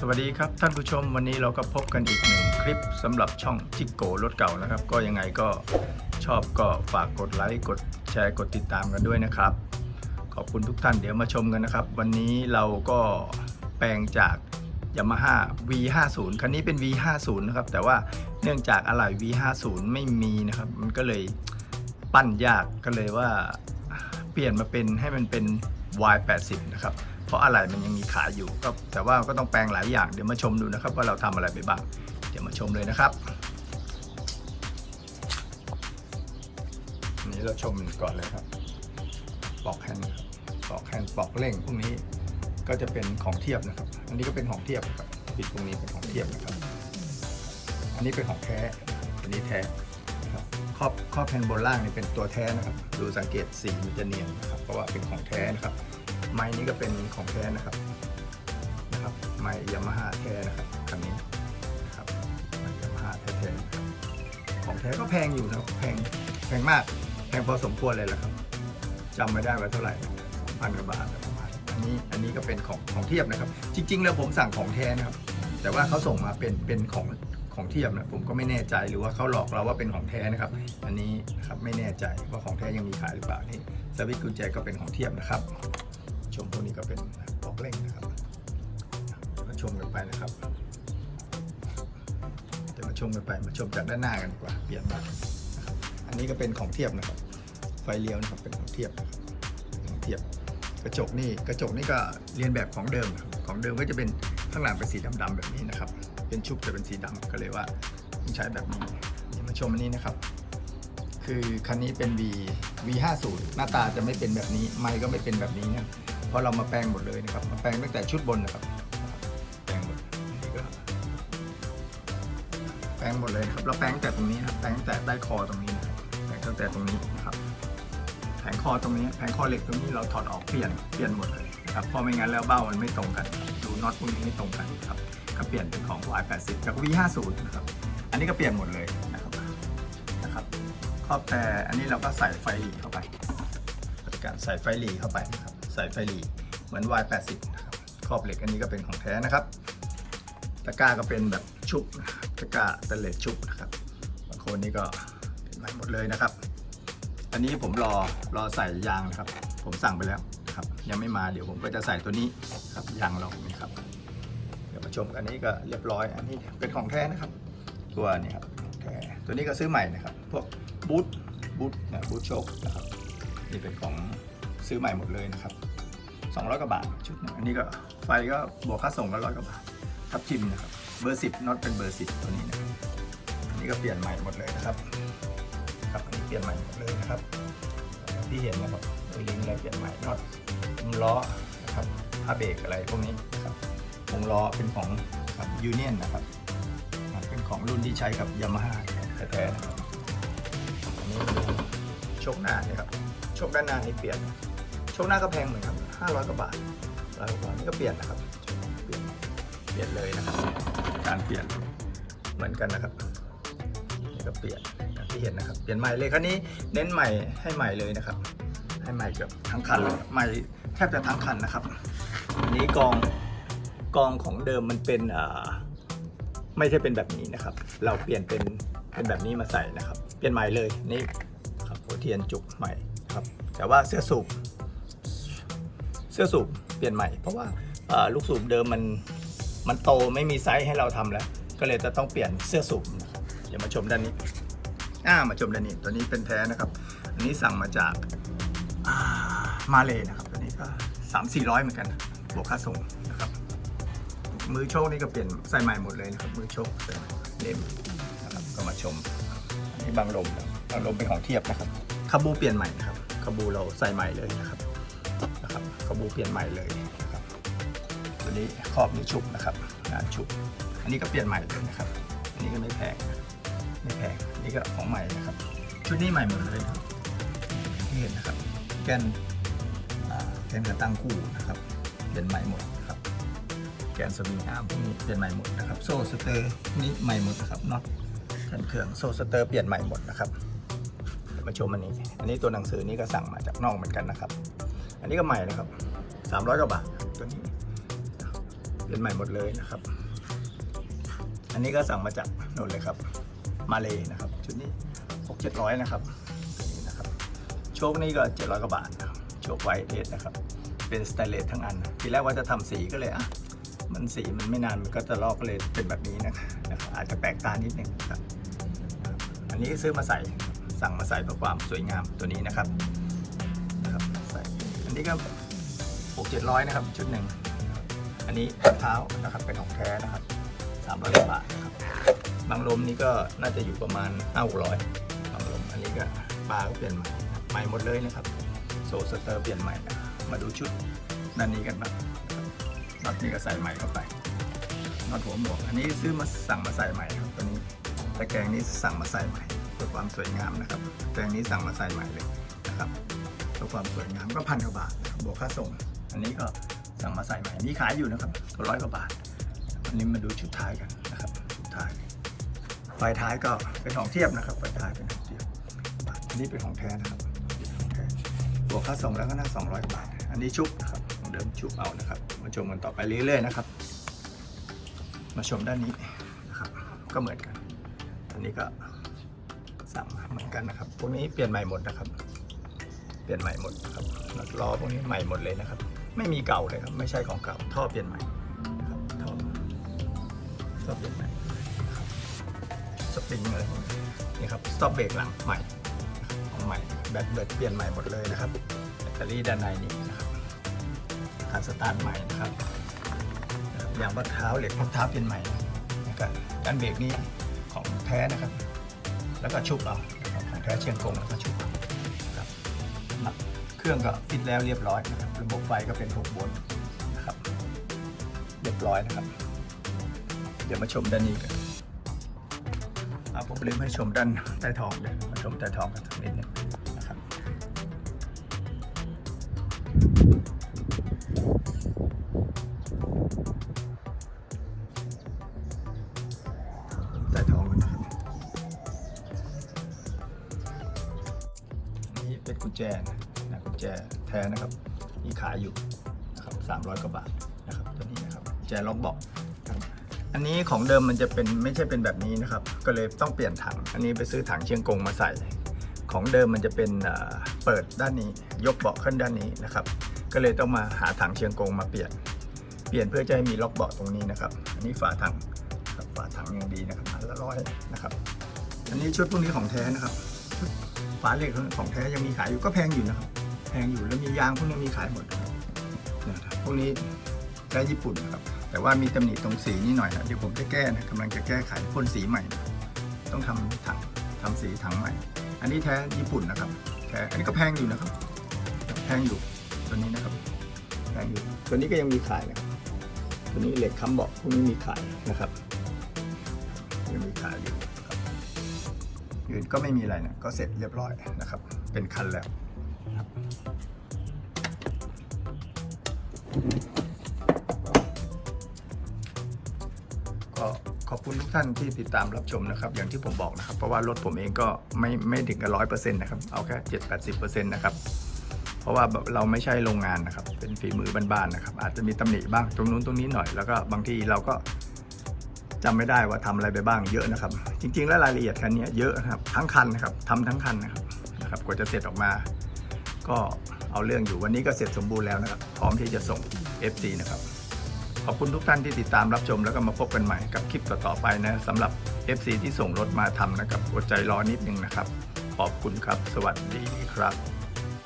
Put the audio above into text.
สวัสดีครับท่านผู้ชมวันนี้เราก็พบกันอีกหนึ่งคลิปสำหรับช่องจิกโกรถเก่านะครับ ก็ยังไงก็ชอบก็ฝากกดไลค์กดแชร์กดติดตามกันด้วยนะครับ ขอบคุณทุกท่านเดี๋ยวมาชมกันนะครับ วันนี้เราก็แปลงจาก Yamaha V50 คันนี้เป็น V50 นะครับแต่ว่าเนื่องจากอะไหล่ V50 ไม่มีนะครับ มันก็เลยปั้นยากก็เลยว่าเปลี่ยนมาเป็นให้มันเป็น Y80 นะครับ เพราะอะไหล่มันยังมีขายอยู่ก็แต่ว่าก็ต้องแปลงหลายอย่างเดี๋ยวมาชมดูนะครับ ว่าเราทำอะไรไปบ้าง เดี๋ยวมาชมเลยนะครับนี้เราชมก่อนเลยครับปอกแฮนด์ครับปอกแฮนด์ปอกเร่งพวกนี้ก็จะเป็นของเทียบนะครับ อันนี้ก็เป็นของเทียบครับปิดพวกนี้เป็นของเทียบนะครับ อันนี้เป็นของแท้อันนี้แท้นะครับครอบครอบแผ่นบนล่างนี่เป็นตัวแท้นะครับ ดูสังเกตสีมันจะเนียนนะครับเพราะว่าเป็นของแท้นะครับ ไม้นี้ก็เป็นของแท้นะครับนะครับ ไม้ยามาฮ่าแท้นะครับคันนี้นะครับไม้ยามาฮ่าแท้ๆของแท้ก็แพงอยู่นะครับแพงแพงมากแพงพอสมควรเลยแหละครับจำไม่ได้ว่าเท่าไหร่พันกว่าบาทประมาณอันนี้อันนี้ก็เป็นของของเทียบนะครับ จริง ๆ แล้วผมสั่งของแท้นะครับ แต่ว่าเขาส่งมาเป็นเป็นของของเทียบนะผมก็ไม่แน่ใจหรือว่าเขาหลอกเราว่าเป็นของแท้นะครับ อันนี้ครับไม่แน่ใจว่าของแท้ยังมีขายหรือเปล่านี่สวิตช์กุญแจก็เป็นของเทียบนะครับ ชมพวกนี้ก็เป็นปอกเร่งนะครับมาชมกันไปนะครับเดี๋ยวมาชมกันไปมาชมจากด้านหน้ากันดีกว่าเปลี่ยนมานอันนี้ก็เป็นของเทียบนะครับ ไฟเลี้ยวนะครับเป็นของเทียบนะครับของเทียบกระจกนี่กระจกนี่ก็เรียนแบบของเดิมครับของเดิมก็จะเป็นข้างหลังเป็นสีดำๆแบบนี้นะครับ เป็นชุบจะเป็นสีดำก็เลยว่าต้องใช้แบบนี้เดี๋ยวมาชมอันนี้นะครับ คือคันนี้เป็น V V50 หน้าตาจะไม่เป็นแบบนี้ ไมค์ก็ไม่เป็นแบบนี้นะ เพราะเรามาแปลงหมดเลยนะครับมาแปลงตั้งแต่ชุดบนนะครับ แปลงหมดนี่ก็แปลงหมดเลยครับเราแปลงแต่ตรงนี้นะครับแปลงแต่ใต้คอตรงนี้นะแปลงตั้งแต่ตรงนี้นะครับแผงคอตรงนี้แผงคอเหล็กตรงนี้เราถอดออกเปลี่ยนเปลี่ยนหมดเลยนะครับเพราะไม่งั้นแล้วเบ้ามันไม่ตรงกันดูน็อตพวกนี้ไม่ตรงกันครับก็เปลี่ยนเป็นของ Y80 จาก V50 นะครับอันนี้ก็เปลี่ยนหมดเลยนะครับนะครับครอบแต่อันนี้เราก็ใส่ไฟหลีเข้าไปป็นการใส่ไฟหลีเข้าไปนะครับ ใส่ไฟหลีเหมือน Y80 นะครับครอบเหล็กอันนี้ก็เป็นของแท้นะครับตะกร้าก็เป็นแบบชุบตะกร้าเป็นเลสชุบนะครับบางคนนี่ก็เป็นใหม่หมดเลยนะครับ อันนี้ผมรอรอใส่ยางนะครับ ผมสั่งไปแล้วนะครับยังไม่มาเดี๋ยวผมก็จะใส่ตัวนี้ครับยางเรานี่ครับเดี๋ยวมาชมกันอันนี้ก็เรียบร้อย อันนี้เป็นของแท้นะครับ ตัวนี้ครับแท้ตัวนี้ก็ซื้อใหม่นะครับ พวกบูทบูทนะบูทโชคนะครับนี่เป็นของ ซื้อใหม่หมดเลยนะครับ 200 กว่าบาทชุดหนึงอันนี้ก็ไฟก็บวกค่าส่งก็ร้อยกว่าบาททับทิมนะครับเบอร์สิบน็อตเป็นเบอร์สิบตัวนี้นะอันนี้ก็เปลี่ยนใหม่หมดเลยนะครับครับอันนี้เปลี่ยนใหม่หมดเลยนะครับ ที่เห็นนะครับตัวลิงเรเปลี่ยนใหม่น็อตมุมล้อนะครับผ้าเบรกอะไรพวกนี้นะครับวงล้อเป็นของครับยูเนียนนะครับเป็นของรุ่นที่ใช้กับยามาฮ่าแท้ๆนะครับอันนี้โชคหน้านี่ครับโชคด้านหน้านี่เปลี่ยน โชคหน้าก็แพงเหมือนกัน500กว่าบาทร้อยกว่าบาทนี่ก็เปลี่ยนนะครับ เปลี่ยนเปลี่ยนเลยนะครับ การเปลี่ยนเหมือนกันนะครับนี่ก็เปลี่ยนอย่างที่เห็นนะครับ เปลี่ยนใหม่เลยคันนี้เน้นใหม่ให้ใหม่เลยนะครับ ให้ใหม่เกือบทั้งคันเลยใหม่แทบจะทั้งคันนะครับอันนี้กองกองของเดิมมันเป็นอ่าไม่ใช่เป็นแบบนี้นะครับ เราเปลี่ยนเป็นเป็นแบบนี้มาใส่นะครับ เปลี่ยนใหม่เลยนี่ครับหัวเทียนจุกใหม่ครับ แต่ว่าเสื้อสูบ เสื้อสูบเปลี่ยนใหม่ เพราะว่าลูกสูบเดิมมันมันโตไม่มีไซส์ให้เราทำแล้ว ก็เลยจะต้องเปลี่ยนเสื้อสูบนะครับเดี๋ยวมาชมด้านนี้อ่ามาชมด้านนี้ตัวนี้เป็นแท้นะครับ อันนี้สั่งมาจากามาเลยนะครับตัวนี้ก็สามสี่ร้อยเหมือนกันบวกค่าส่งนะครับ มือโชคนี่ก็เปลี่ยนใส่ใหม่หมดเลยนะครับมือโชคเล่มนะครับก็มาชมอันนี้บางลมบางลมเป็นของเทียบนะครับคาบูเปลี่ยนใหม่นะครับคาบูเราใส่ใหม่เลยนะครับ นะครับคาบูเปลี่ยนใหม่เลยนะครับตัวนี้ครอบนี้ชุบนะครับงานชุบ อันนี้ก็เปลี่ยนใหม่เลยนะครับ อันนี้ก็ไม่แพงไม่แพงอันนี่ก็ของใหม่นะครับ ชุดนี้ใหม่หมดเลยนะครับที่เห็นนะครับ แกนแกนกระตั้งคู่นะครับเปลี่ยนใหม่หมดนะครับแกนสวิงอาร์มพวกนี้เปลี่ยนใหม่หมดนะครับ โซ่สเตอร์นี่ใหม่หมดนะครับน็อตกันเครื่องโซ่สเตอร์เปลี่ยนใหม่หมดนะครับเดี๋ยวมาชมอันนี้ อันนี้ตัวหนังสือนี่ก็สั่งมาจากนอกเหมือนกันนะครับ นนี้ก็ใหม่นะครับ300กว่าบาทตัวนี้เปลี่ยนใหม่หมดเลยนะครับ อันนี้ก็สั่งมาจากโน่นเลยครับ มาเลยนะครับ ชุดนี้หกเจ็ดร้อยนะครับนี่นะครับโชคนี่ก็เจ็ดร้อยกว่าบาทนะครับโชคไวเอสนะครับ เป็นสแตนเลสทั้งอัน ทีแรกว่าจะทำสีก็เลยอะมันสีมันไม่นานมันก็จะลอกเลยเป็นแบบนี้นะครับอาจจะแปลกตานิดนึงครับ อันนี้ซื้อมาใส่สั่งมาใส่เพื่อความสวยงามตัวนี้นะครับ นี้ก็หกเจ็ดร้อยนะครับ ชุดหนึ่ง อันนี้รองเท้านะครับเป็นของแท้นะครับสามร้อยบาทนะครับบางลมนี่ก็น่าจะอยู่ประมาณห้าหกร้อยบางลมอันนี้ก็บาร์ก็เปลี่ยนใหม่ใหม่หมดเลยนะครับ โซสเตอร์เปลี่ยนใหม่ มาดูชุดด้านนี้กันบ้างน็อตนี่ก็ใส่ใหม่เข้าไปน็อตหัวหมวก อันนี้ซื้อมาสั่งมาใส่ใหม่ครับตัวนี้ตะแกรงนี้สั่งมาใส่ใหม่เพื่อความสวยงามนะครับตะแกรงนี้สั่งมาใส่ใหม่เลย เพื่อความสวยงามก็พันกว่าบาทบวกค่าส่ง อันนี้ก็สั่งมาใส่ใหม่มีขายอยู่นะครับตัวร้อยกว่าบาทอันนี้มาดูชุดท้ายกันนะครับชุดท้ายไฟท้ายก็เป็นของเทียบนะครับไฟท้ายเป็นของเทียบอันนี้เป็นของแท้นะครับบวกค่าส่งแล้วก็น่า200กว่าบาท อันนี้ชุบนะครับเดิมชุบเอานะครับ มาชมกันต่อไปเรื่อยๆนะครับ มาชมด้านนี้นะครับ ก็เหมือนกันอันนี้ก็สั่งมาเหมือนกันนะครับพวกนี้เปลี่ยนใหม่หมดนะครับ เปลี่ยนใหม่หมดนะครับล้อพวกนี้ใหม่หมดเลยนะครับ ไม่มีเก่าเลยครับ ไม่ใช่ของเก่าท่อเปลี่ยนใหม่นะครับท่อท่อเปลี่ยนใหม่นะครับสปริงอะไรพวกนี้นี่ครับสต็อปเบรกหลังใหม่ของใหม่แบตเบิดเปลี่ยนใหม่หมดเลยนะครับแบตเตอรี่ด้านในนี่นะครับการสตาร์ทใหม่นะครับนะครับยางบัดเท้าเหล็กพักเท้าเปลี่ยนใหม่นะครับการเบรกนี้ของแท้นะครับ แล้วก็ชุบเอาของแท้เชียงกงแล้วก็ชุบเอานะครับ นับเครื่องก็ฟิตแล้วเรียบร้อยนะครับระบบไฟก็เป็น6โวลต์นะครับเรียบร้อยนะครับ เดี๋ยวมาชมด้านนี้กันผมลืมให้ชมด้านใต้ท้องเลยมาชมใต้ท้องกันสักนิดนึงนะครับ ท้นะครับมีขายอยู่นะครับ300 กว่าบาทนะครับตัวนี้นะครับแจล็อกเบอกนะอันนี้ของเดิมมันจะเป็นไม่ใช่เป็นแบบนี้นะครับ ก็เลยต้องเปลี่ยนถัง อันนี้ไปซื้อถังเชียงกงมาใส่ ของเดิมมันจะเป็นเปิดด้านนี้ยกเบาะขึ้นด้านนี้นะครับ ก็เลยต้องมาหาถังเชียงกงมาเปลี่ยน เปลี่ยนเพื่อจะให้มีล็อกเบาะตรงนี้นะครับ อันนี้ฝาถังฝาถังยังดีนะครับอันละร้อยนะครับ อันนี้ชุดพวกนี้ของแท้นะครับ ฝาเหล็กของแท้ยังมีขายอยู่ก็แพงอยู่นะครับ งอยู่แล้วมียางพวกนี้มีขายหมดนะครับพวกนี้แท้ญี่ปุ่นนะครับ แต่ว่ามีตำหนิตรงสีนี่หน่อยนะเดี๋ยวผมจะแก้นะกำลังจะแก้ไขพ่นสีใหม่ ต้องทำถังทำสีถังใหม่ อันนี้แท้ญี่ปุ่นนะครับแท้อันนี้ก็แพงอยู่นะครับ แพงอยู่ตัวนี้นะครับแพงอยู่ตัวนี้ก็ยังมีขายนะตัวนี้เหล็กค้ำเบาะพวกนี้มีขายนะครับยังมีขายอยู่ครับอื่นก็ไม่มีอะไรนะก็เสร็จเรียบร้อยนะครับ เป็นคันแล้ว ก็ขอบคุณทุกท่านที่ติดตามรับชมนะครับ อย่างที่ผมบอกนะครับ เพราะว่ารถผมเองก็ไม่ไม่ถึงกับร้อยเปอร์เซ็นต์นะครับ เอาแค่เจ็ดแปดสิบเปอร์เซ็นต์นะครับ เพราะว่าเราไม่ใช่โรงงานนะครับ เป็นฝีมือบ้านๆนะครับ อาจจะมีตำหนิบ้างตรงนู้นตรงนี้หน่อย แล้วก็บางทีเราก็จำไม่ได้ว่าทำอะไรไปบ้างเยอะนะครับ จริง ๆ แล้วรายละเอียดคันนี้เยอะนะครับ ทั้งคันนะครับทำทั้งคันนะครับนะครับ กว่าจะเสร็จออกมา ก็ เอาเรื่องอยู่วันนี้ก็เสร็จสมบูรณ์แล้วนะครับ พร้อมที่จะส่ง FC นะครับ ขอบคุณทุกท่านที่ติดตามรับชมแล้วก็มาพบกันใหม่กับคลิปต่อๆไปนะสำหรับ FC ที่ส่งรถมาทำนะครับอดใจรอนิดนึงนะครับ ขอบคุณครับ สวัสดีครับ